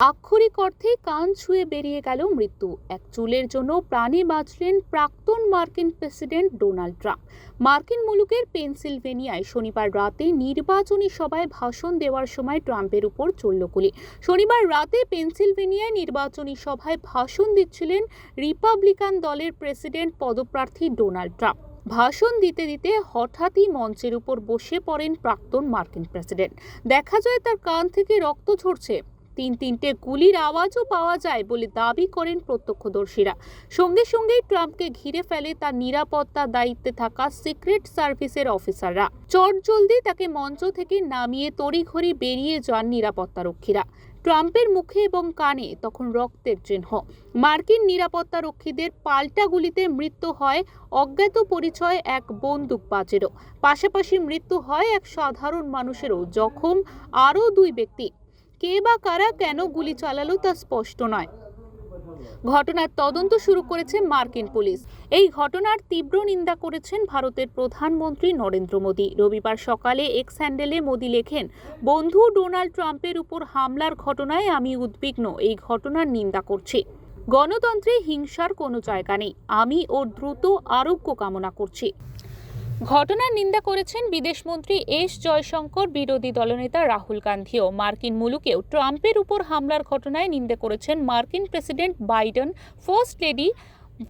আক্ষরিক অর্থে কান ছুঁয়ে বেরিয়ে গেল মৃত্যু। এক চুলের জন্য প্রাণে বাঁচলেন প্রাক্তন মার্কিন প্রেসিডেন্ট ডোনাল্ড ট্রাম্প। মার্কিন মুলুকের পেনসিলভেনিয়ায় শনিবার রাতে নির্বাচনী সভায় ভাষণ দেওয়ার সময় ট্রাম্পের উপর চলল গুলি শনিবার রাতে পেনসিলভেনিয়ায় নির্বাচনী সভায় ভাষণ দিচ্ছিলেন রিপাবলিকান দলের প্রেসিডেন্ট পদপ্রার্থী ডোনাল্ড ট্রাম্প। ভাষণ দিতে দিতে হঠাৎই মঞ্চের উপর বসে পড়েন প্রাক্তন মার্কিন প্রেসিডেন্ট। দেখা যায় তার কান থেকে রক্ত ঝরছে। তিন তিনটে গুলির আওয়াজও পাওয়া যায় বলে দাবি করেন প্রত্যক্ষদর্শীরা। সঙ্গে সঙ্গেই ট্রাম্পকে ঘিরে ফেলে তার নিরাপত্তা দায়িত্বে থাকা সিক্রেট সার্ভিসের অফিসাররা। চটজলদি তাকে মঞ্চ থেকে নামিয়ে তড়িঘড়ি বেরিয়ে যান নিরাপত্তারক্ষীরা। ট্রাম্পের মুখে এবং কানে তখন রক্তের চিহ্ন। মার্কিন নিরাপত্তা রক্ষীদের পাল্টা গুলিতে মৃত্যু হয় অজ্ঞাত পরিচয় এক বন্দুকবাজেরও পাশাপাশি মৃত্যু হয় এক সাধারণ মানুষেরও। জখম আরও দুই ব্যক্তি। কে বা কারা কেন গুলি চালালো তা স্পষ্ট নয়। ঘটনার তদন্ত শুরু করেছে মার্কিন পুলিশ। এই ঘটনার তীব্র নিন্দা করেছেন ভারতের প্রধানমন্ত্রী নরেন্দ্র মোদী। রবিবার সকালে এক্স হ্যান্ডেলে মোদী লেখেন, বন্ধু ডোনাল্ড ট্রাম্পের উপর হামলার ঘটনায় আমি উদ্বিগ্ন। এই ঘটনার নিন্দা করছি। গণতন্ত্রে হিংসার কোনো জায়গা নেই। আমি ওর দ্রুত আরোগ্য কামনা করছি। ঘটনার নিন্দা করেছেন বিদেশমন্ত্রী এস জয়শঙ্কর, বিরোধী দলনেতা রাহুল গান্ধীও মার্কিন মুলুকেও ট্রাম্পের উপর হামলার ঘটনায় নিন্দা করেছেন মার্কিন president Biden, first lady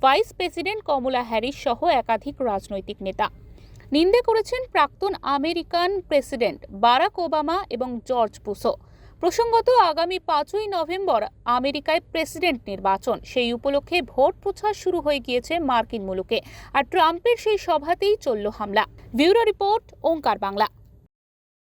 vice president Kamala Harris সহ একাধিক রাজনৈতিক নেতা। নিন্দে করেছেন প্রাক্তন আমেরিকান প্রেসিডেন্ট বারাক ওবামা এবং জর্জ বুশো। প্রসঙ্গত, আগামী পাঁচই নভেম্বর আমেরিকায় প্রেসিডেন্ট নির্বাচন। সেই উপলক্ষে ভোট প্রচার শুরু হয়ে গিয়েছে মার্কিন মুলুকে। আর ট্রাম্পের সেই সভাতেই চলল হামলা। Bureau report, Omkar Bangla.